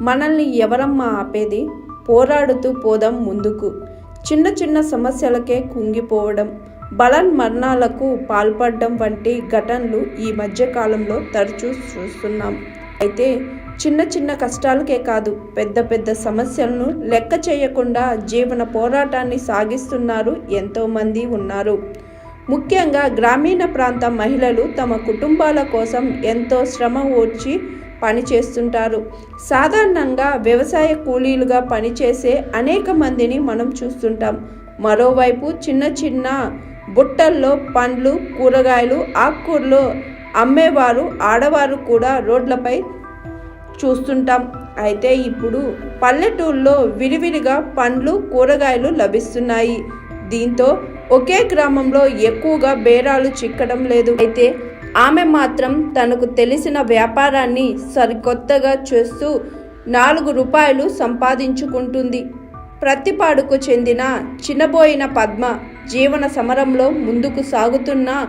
మనల్ని ఎవరమ్మా ఆపేది? పోరాడుతూ పోదాం ముందుకు. చిన్న చిన్న సమస్యలకే కుంగిపోవడం బలన్ మరణాలకు పాల్పడడం వంటి ఘటనలు ఈ మధ్య కాలంలో తరచూ చూస్తున్నాం. అయితే చిన్న చిన్న కష్టాలకే కాదు పెద్ద పెద్ద సమస్యలను లెక్క చేయకుండా జీవన పోరాటాన్ని సాగిస్తున్నారు ఎంతోమంది ఉన్నారు. ముఖ్యంగా గ్రామీణ ప్రాంత మహిళలు తమ కుటుంబాల కోసం ఎంతో శ్రమ ఓడ్చి పనిచేస్తుంటారు సాధారణంగా వ్యవసాయ కూలీలుగా పనిచేసే అనేక మందిని మనం చూస్తుంటాం. మరోవైపు చిన్న చిన్న బుట్టల్లో పండ్లు కూరగాయలు ఆకుకూరలు అమ్మేవారు ఆడవారు కూడా రోడ్లపై చూస్తుంటాం. అయితే ఇప్పుడు పల్లెటూళ్ళలో విరివిరిగా పండ్లు కూరగాయలు లభిస్తున్నాయి. దీంతో ఒకే గ్రామంలో ఎక్కువగా బేరాలు చిక్కడం లేదు. అయితే ఆమె మాత్రం తనకు తెలిసిన వ్యాపారాన్ని సరికొత్తగా చేస్తూ నాలుగు రూపాయలు సంపాదించుకుంటుంది. ప్రతిపాడుకు చెందిన చిన్నబోయిన పద్మ జీవన సమరంలో ముందుకు సాగుతున్న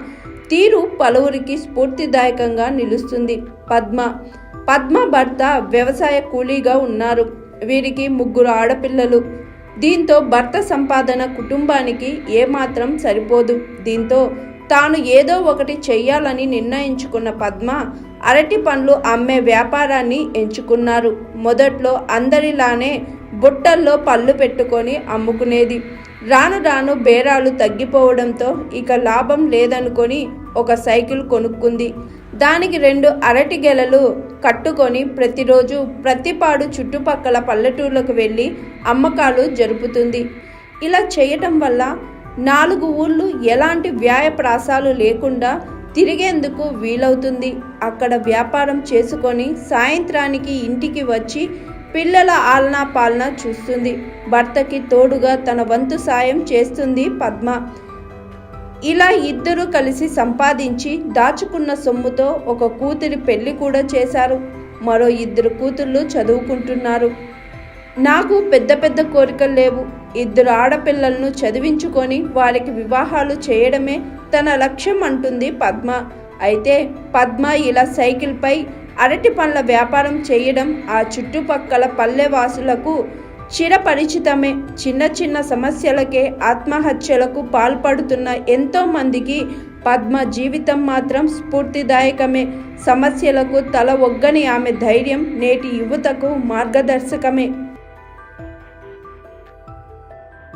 తీరు పలువురికి స్ఫూర్తిదాయకంగా నిలుస్తుంది. పద్మ పద్మ భర్త వ్యవసాయ కూలీగా ఉన్నారు. వీరికి ముగ్గురు ఆడపిల్లలు. దీంతో భర్త సంపాదన కుటుంబానికి ఏమాత్రం సరిపోదు. దీంతో తాను ఏదో ఒకటి చెయ్యాలని నిర్ణయించుకున్న పద్మ అరటి పండ్లు అమ్మే వ్యాపారాన్ని ఎంచుకున్నారు. మొదట్లో అందరిలానే బుట్టల్లో పళ్ళు పెట్టుకొని అమ్ముకునేది. రాను రాను బేరాలు తగ్గిపోవడంతో ఇక లాభం లేదనుకొని ఒక సైకిల్ కొనుక్కుంది. దానికి రెండు అరటి గెలలు కట్టుకొని ప్రతిరోజు ప్రతిపాడు చుట్టుపక్కల పల్లెటూర్లకు వెళ్ళి అమ్మకాలు జరుపుతుంది. ఇలా చేయటం వల్ల నాలుగు ఊళ్ళు ఎలాంటి వ్యాయప్రాసాలు లేకుండా తిరిగేందుకు వీలవుతుంది. అక్కడ వ్యాపారం చేసుకొని సాయంత్రానికి ఇంటికి వచ్చి పిల్లల ఆలనా పాలన చూస్తుంది. భర్తకి తోడుగా తన వంతు సాయం చేస్తుంది పద్మ. ఇలా ఇద్దరూ కలిసి సంపాదించి దాచుకున్న సొమ్ముతో ఒక కూతురి పెళ్ళి కూడా చేశారు. మరో ఇద్దరు కూతుళ్ళు చదువుకుంటున్నారు. నాకు పెద్ద పెద్ద కోరికలు లేవు. ఇద్దరు ఆడపిల్లలను చదివించుకొని వారికి వివాహాలు చేయడమే తన లక్ష్యం అంటుంది పద్మ. అయితే పద్మ ఇలా సైకిల్పై అరటి పండ్ల వ్యాపారం చేయడం ఆ చుట్టుపక్కల పల్లెవాసులకు చిరపరిచితమే. చిన్న చిన్న సమస్యలకే ఆత్మహత్యలకు పాల్పడుతున్న ఎంతో మందికి పద్మ జీవితం మాత్రం స్ఫూర్తిదాయకమే. సమస్యలకు తల ఒగ్గని ఆమె ధైర్యం నేటి యువతకు మార్గదర్శకమే.